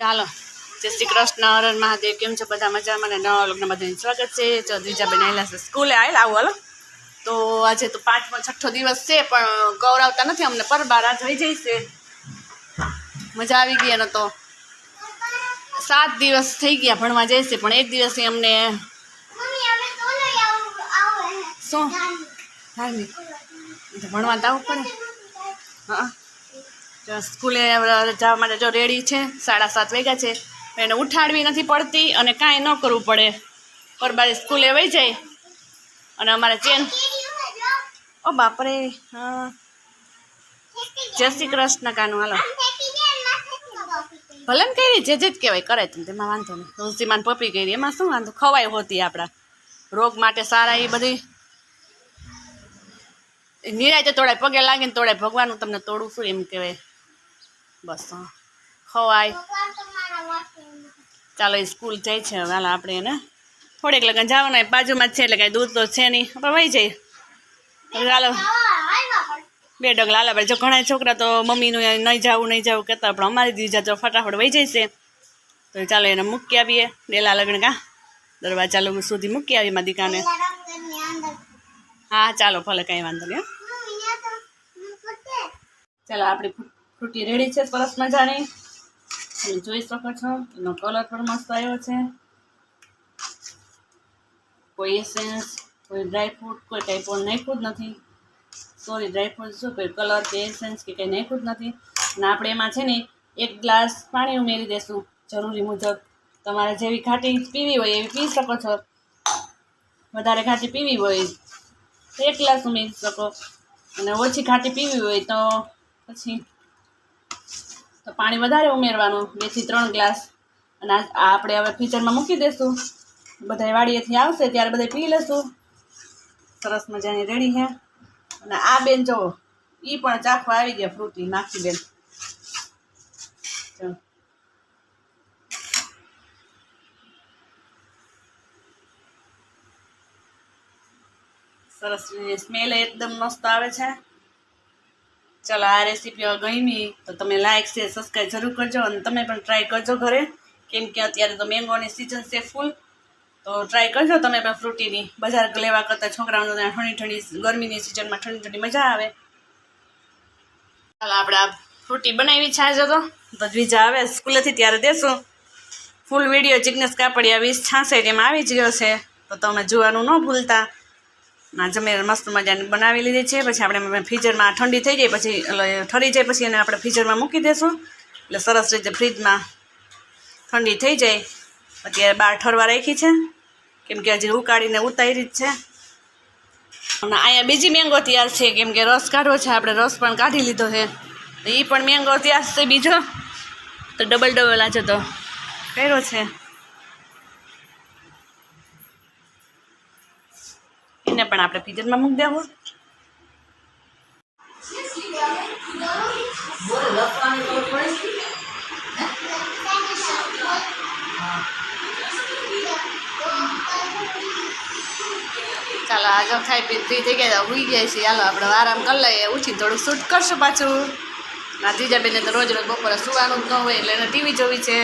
ચાલો. જય શ્રી કૃષ્ણ હરણ મહાદેવ કેમ છે બધા મજામાં? અને નવા લગ્ન બધાને સ્વાગત છે. ચૌધરીજા બેન આવેલા છે સ્કૂલે આવેલા આવું હાલો. તો આજે તો પાંચમો છઠ્ઠો દિવસ છે પણ ગૌરવતા નથી. અમને પરબાર આ થઈ જઈશે મજા આવી ગઈ એનો તો. સાત દિવસ થઈ ગયા ભણવા જઈશે પણ એક દિવસે અમને શું? ધાર્મિક. તો ભણવા તો આવવું પડે. હા. સ્કૂલે જવા માટે જો રેડી છે, સાડા સાત વાગ્યા છે. એને ઉઠાડવી નથી પડતી અને કાંઈ ન કરવું પડે. પરબારી સ્કૂલે વહી જાય. અને અમારે ચેન ઓ બાપરે, હા. જય શ્રી કૃષ્ણ કાનું, હાલો. ભલે ને કઈ જે જે જ કહેવાય, કરે તમે, તેમાં વાંધો નહીં. તુલસીમાન પપી કરી, એમાં શું વાંધો? ખવાય હોતી આપણા. રોગ માટે સારા એ બધી. નિરાયતે તોડાય, પગે લાગે ને તોડાય ભગવાનનું તમને તોડું શું એમ કહેવાય. બસ. ખવાય. ચાલો, એ સ્કૂલ જાય છે હવે. હાલો આપણે એને થોડીક લગન જવાના બાજુમાં જ છે, એટલે કાંઈ દૂધ તો છે નહીં. આપણે વહી જઈએ. ચાલો બે ડગલા હાલ, આપણે જો ઘણા છોકરા તો મમ્મીનું નહીં જવું નહીં જવું કહેતા, પણ અમારી દીજા તો ફટાફટ વહી જશે તો ચાલો, એને મૂકી આવીએ. ડેલા લગ્ન કા? દરવાજા લોકો સુધી મૂકી આવીએ મારી દીકાને. હા, ચાલો, ભલે કાંઈ વાંધો નહીં. ચાલો, આપણે ફ્રૂટી રેડી છે, સરસ મજાની. તમે જોઈ શકો છો, એનો કલર પણ મસ્ત આવ્યો છે. કોઈ એસેન્સ કોઈ ડ્રાયફ્રૂટ કોઈ કંઈ પણ નાખ્યું જ નથી. સોરી ડ્રાયફ્રૂટ શું, કોઈ કલર કે એસેન્સ કે કંઈ નાખ્યું જ નથી. અને આપણે એમાં છે ને, એક ગ્લાસ પાણી ઉમેરી દેશું, જરૂરી મુજબ. તમારે જેવી ખાટી પીવી હોય એવી પી શકો છો. વધારે ખાટી પીવી હોય એક ગ્લાસ ઉમેરી શકો. અને ઓછી ખાટી પીવી હોય તો પછી તો પાણી વધારે ઉમેરવાનું બેથી ત્રણ ગ્લાસ. અને આ આપણે હવે ફિચરમાં મૂકી દઈશું. બધા વાડીએથી આવશે, ત્યારે બધા પી લઈશું સરસ મજાની રેડી છે અને આ બેન જો એ પણ ચાખવા આવી ગયા, ફ્રૂટી, નાખી બેન. જો. સરસ સ્મેલ એકદમ મસ્ત આવે છે. ચાલો આ રેસીપી ગમી તો તમે લાઇક શેર સબસ્ક્રાઈબ જરૂર કરજો અને તમે પણ ટ્રાય કરજો ઘરે. કેમ કે અત્યારે તો મેંગોની સિઝન છે ફૂલ તો ટ્રાય કરજો તમે પણ ફ્રૂટીની બજાર લેવા કરતાં છોકરાઓને ઠંડી ઠંડી ગરમીની સિઝનમાં ઠંડી ઠંડી મજા આવે. ચાલો આપણે આ ફ્રૂટી બનાવી છે આજે તો. બીજા આવે સ્કૂલેથી ત્યારે દેશું. ફૂલ વીડિયો જિગ્નેશ કાપડિયા વીસ છાસઠ એમાં આવી જ ગયો છે. તો તમે જોવાનું ન ભૂલતા. ના જમે મસ્ત મજાની બનાવી લીધી છે. પછી આપણે ફ્રીઝરમાં ઠંડી થઈ જાય પછી ઠરી જાય પછી એને આપણે ફ્રીઝરમાં મૂકી દઈશું એટલે સરસ રીતે ફ્રીજમાં ઠંડી થઈ જાય. અત્યારે બહાર ઠરવા રાખી છે. કેમ કે હજી ઉકાળીને ઉતારી જ છે. અને અહીંયા બીજી મેંગો તૈયાર છે. કેમ કે રસ કાઢવો છે. આપણે રસ પણ કાઢી લીધો છે. એ પણ મેંગો તૈયાર છે બીજો. તો ડબલ ડબલ આજે તો કર્યો છે. એને પણ આપણે ફ્રીઝરમાં મૂકી દેવું. ચાલો આજે ખાઈ પી ફ્રી થઈ ગયા ઉઈ ગયા છીએ. ચાલો, આપણે આરામ કરી લઈએ. ઉઠીને થોડુંક શૂટ કરશું પાછું. ના ત્રીજા બેને તો રોજ રોજ બપોરે સુવાનું જ ન હોય, એટલે એને ટીવી જોવી છે.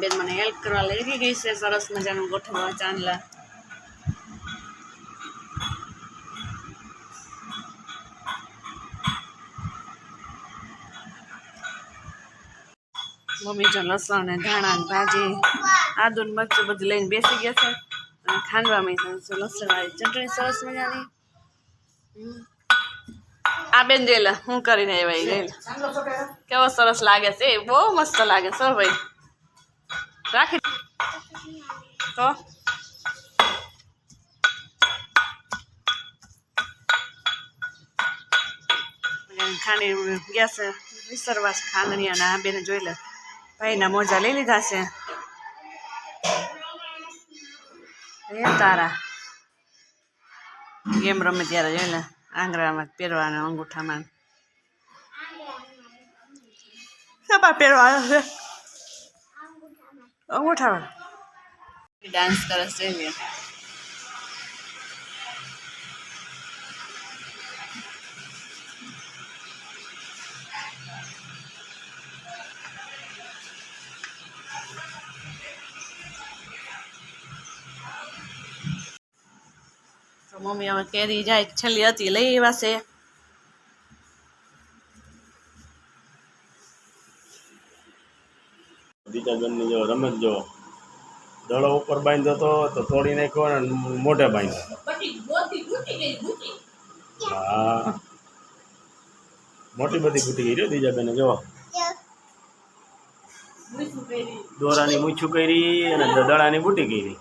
બેન મને હેલ્પ કરવા લાગી ગઈ છે, સરસ મજાનું ગોઠવવા ચાંદલા મમ્મી જો લસણ ને ધાણા ને ભાજી આદુ ને મરચું બધું લઈને બેસી ગયા છે અને ખાંડવામાં લસણ વાળી ચટણી સરસ મજાની. આ બેન જોઈ લે, હું કરીને આવ્યા ગયેલા કેવો સરસ લાગે છે બહુ મસ્ત લાગે છે ભાઈ. રાખી તો. ખાંડી ગેસ વિસરવા છે અને આ બેને જોઈ લે. ભાઈના મોજા લઈ લીધા છે. એ તારા. ગેમ રમે ત્યારે જોઈ લે આંગળામાં પહેરવાના અંગૂઠામાં. પહેરવાના છે. અંગૂઠાવાળા. ડાન્સ કરે છે મમ્મી હવે કેરી જાય છેલ્લી હતી લઈ આવ્યા છે. દીચાબેનની જો રમત જો દડો ઉપર બાંધ્યો તો તો તોડી નાખ્યો ને મોઢે બાંધ્યો. હા. મોટી બધી ફૂટી ગઈ રહ્યો દીજાબેને જો દોરાની મૂછું કરી અને દડાની બુટી કરી.